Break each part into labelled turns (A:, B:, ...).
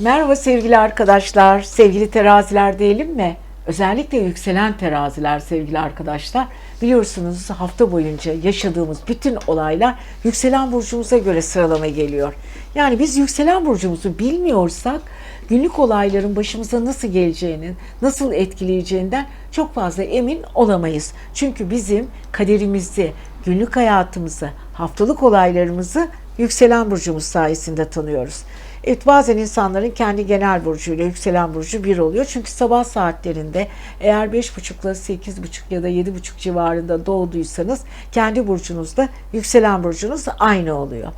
A: Merhaba sevgili arkadaşlar, sevgili teraziler diyelim mi? Özellikle yükselen teraziler sevgili arkadaşlar. Biliyorsunuz hafta boyunca yaşadığımız bütün olaylar yükselen burcumuza göre sıralama geliyor. Yani biz yükselen burcumuzu bilmiyorsak günlük olayların başımıza nasıl geleceğinin, nasıl etkileyeceğinden çok fazla emin olamayız. Çünkü bizim kaderimizi, günlük hayatımızı, haftalık olaylarımızı yükselen burcumuz sayesinde tanıyoruz. Evet bazen insanların kendi genel burcuyla yükselen burcu bir oluyor. Çünkü sabah saatlerinde eğer 5.30 ile 8.30 ya da 7.30 civarında doğduysanız kendi burcunuzda yükselen burcunuz aynı oluyor.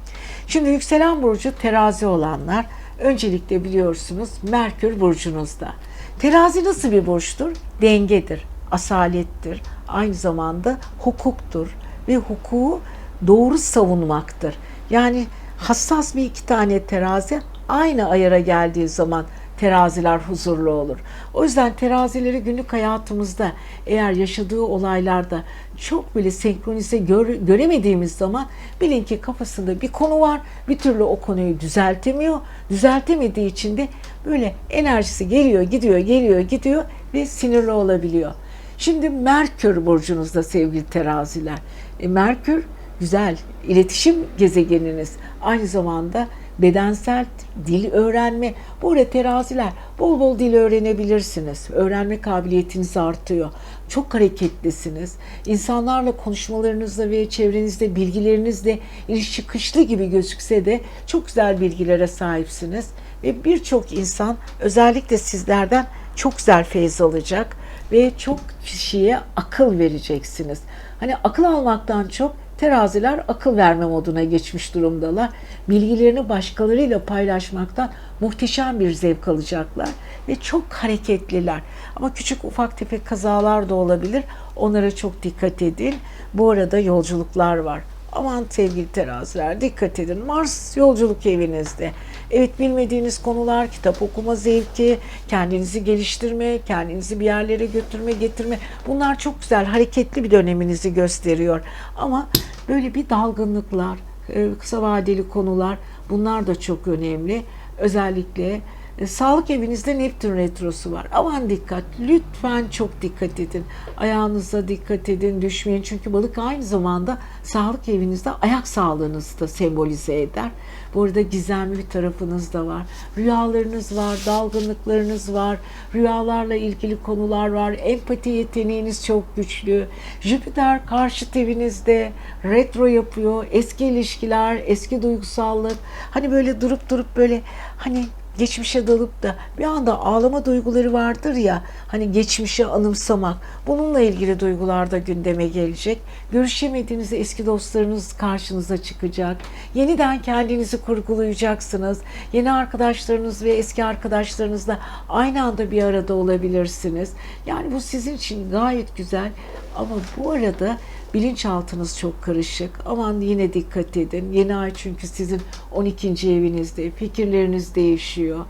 A: Şimdi yükselen burcu terazi olanlar öncelikle biliyorsunuz Merkür burcunuzda. Terazi nasıl bir burçtur? Dengedir, asalettir, aynı zamanda hukuktur ve hukuku doğru savunmaktır. Yani hassas bir iki tane terazi aynı ayara geldiği zaman teraziler huzurlu olur. O yüzden terazileri günlük hayatımızda eğer yaşadığı olaylarda çok böyle senkronize gör, göremediğimiz zaman bilin ki kafasında bir konu var. Bir türlü o konuyu düzeltemiyor. Düzeltemediği için de böyle enerjisi geliyor, gidiyor, geliyor, gidiyor ve sinirli olabiliyor. Şimdi Merkür burcunuzda sevgili teraziler. E, Merkür güzel iletişim gezegeniniz. Aynı zamanda bedensel dil öğrenme. Bu arada teraziler bol bol dil öğrenebilirsiniz. Öğrenme kabiliyetiniz artıyor. Çok hareketlisiniz. İnsanlarla konuşmalarınızda ve çevrenizde bilgilerinizle iniş çıkışlı gibi gözükse de çok güzel bilgilere sahipsiniz. Ve birçok insan özellikle sizlerden çok güzel feyiz alacak ve çok kişiye akıl vereceksiniz. Hani akıl almaktan çok teraziler akıl verme moduna geçmiş durumdalar. Bilgilerini başkalarıyla paylaşmaktan muhteşem bir zevk alacaklar ve çok hareketliler. Ama küçük ufak tefek kazalar da olabilir. Onlara çok dikkat edin. Bu arada yolculuklar var. Aman sevgili teraziler dikkat edin. Mars yolculuk evinizde. Evet bilmediğiniz konular, kitap okuma zevki, kendinizi geliştirme, kendinizi bir yerlere götürme, getirme. Bunlar çok güzel, hareketli bir döneminizi gösteriyor. Ama böyle bir dalgınlıklar, e, kısa vadeli konular bunlar da çok önemli. Özellikle e, sağlık evinizde Neptün retrosu var. Aman dikkat. Lütfen çok dikkat edin. Ayağınıza dikkat edin. Düşmeyin. Çünkü balık aynı zamanda sağlık evinizde ayak sağlığınızı da sembolize eder. Bu arada gizemli bir tarafınız da var. Rüyalarınız var, dalgınlıklarınız var, rüyalarla ilgili konular var. Empati yeteneğiniz çok güçlü. Jüpiter karşıt evinizde retro yapıyor. Eski ilişkiler, eski duygusallık. Hani böyle durup durup böyle hani geçmişe dalıp da bir anda ağlama duyguları vardır ya hani geçmişe anımsamak bununla ilgili duygular da gündeme gelecek. Görüşemediğiniz eski dostlarınız karşınıza çıkacak. Yeniden kendinizi kurgulayacaksınız. Yeni arkadaşlarınız ve eski arkadaşlarınızla aynı anda bir arada olabilirsiniz. Yani bu sizin için gayet güzel ama bu arada bilinçaltınız çok karışık. Aman yine dikkat edin. Yeni ay çünkü sizin 12. evinizde. Fikirleriniz değişiyor.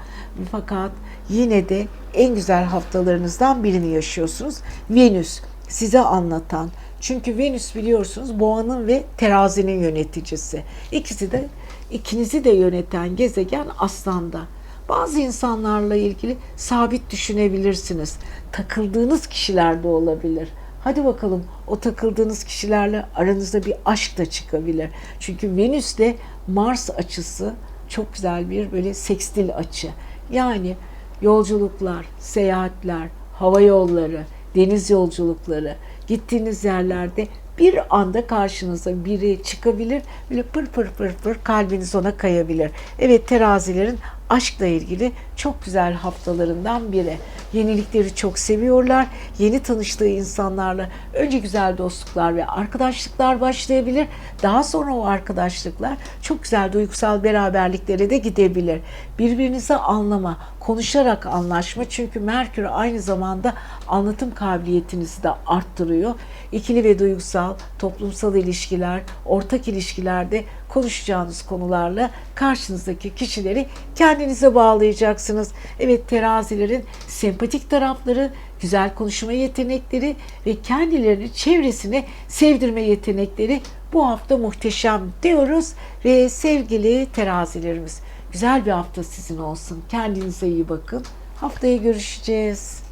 A: Fakat yine de en güzel haftalarınızdan birini yaşıyorsunuz. Venüs size anlatan. Çünkü Venüs biliyorsunuz boğanın ve terazinin yöneticisi. İkisi de ikinizi de yöneten gezegen aslanda. Bazı insanlarla ilgili sabit düşünebilirsiniz. Takıldığınız kişiler de olabilir. Hadi bakalım o takıldığınız kişilerle aranızda bir aşk da çıkabilir. Çünkü Venüs'te Mars açısı çok güzel bir böyle sekstil açı. Yani yolculuklar, seyahatler, hava yolları, deniz yolculukları, gittiğiniz yerlerde bir anda karşınıza biri çıkabilir. Böyle pır pır pır pır kalbiniz ona kayabilir. Evet terazilerin aşkla ilgili çok güzel haftalarından biri. Yenilikleri çok seviyorlar. Yeni tanıştığı insanlarla önce güzel dostluklar ve arkadaşlıklar başlayabilir. Daha sonra o arkadaşlıklar çok güzel duygusal beraberliklere de gidebilir. Birbirinizi anlama, konuşarak anlaşma. Çünkü Merkür aynı zamanda anlatım kabiliyetinizi de arttırıyor. İkili ve duygusal, toplumsal ilişkiler, ortak ilişkilerde konuşacağınız konularla karşınızdaki kişileri kendinize bağlayacaksınız. Evet terazilerin sempatik tarafları, güzel konuşma yetenekleri ve kendilerini çevresine sevdirme yetenekleri bu hafta muhteşem diyoruz ve sevgili terazilerimiz Güzel bir hafta sizin olsun. Kendinize iyi bakın. Haftaya görüşeceğiz.